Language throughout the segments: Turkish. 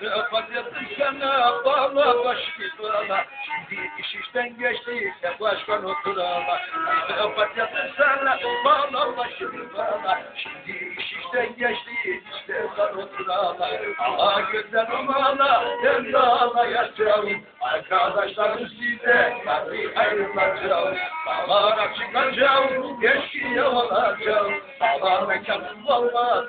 Kapatıyorsun sana bağla baş bana Şimdi iş işten geçti sen başkan oturama Kapatıyorsun sana bağla baş bana Şimdi iş işten geçti işte sen oturama Aha gözler umala ben de Arkadaşlarım size tabi ayrılacağım. Dağlara çıkacağım eşkıya olacağım Dağlar mekanım valla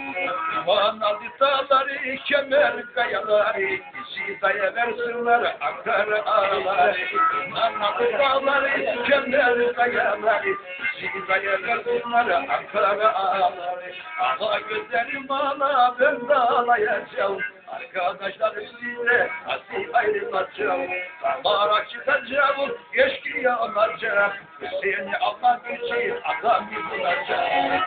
Dağları, kemer kayaları, bizi daya versinler Ankara aldı dağları, kemer kayaları, bizi daya versinler Ankara ağları. Ama gözlerim ağla, ben de ağlayacağım. Arkadaşlar sizinle nasıl ayrılacağım? Damara çıkacağım, eşkıya olacağım. Seni almak için adam bulacağım.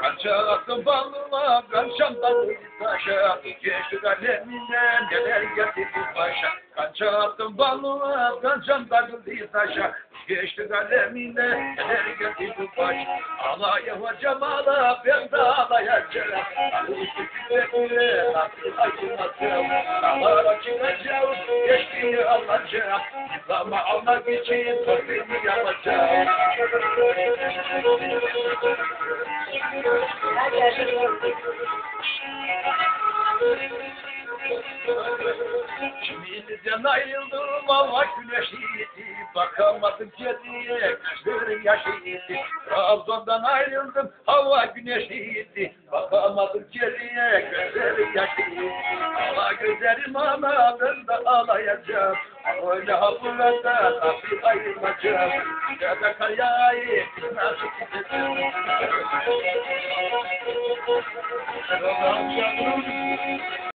Kaçaktım balına, kaçamdan taşa, geçti kalemine, neler getirdi başa. Kaçaktım balına, kaçamdan taşa, geçti kalemine, neler getirdi başa. Ağlayacağım ağla, ben de ağlayacağım. Ağlayacağım, güle nasıl acımasım. Dağlara çıkacağım, geçtiğini alacağım. Ama almak için kalbimi yapacağım. Şimdiden ayrıldım ama güneş iyiydi. Bakamadım kediye, gözlerim yaşıydı. Trabzon'dan ayrıldım, hava güneş iyiydi. Bakamadım kediye, gözlerim yaşıydı. Ama gözlerim ana, ben de ağlayacağım. Öyle hafırlarda nasıl ayrılacağım. Ya da kayayı nasıl gideceğim. Allah'ım yavrum.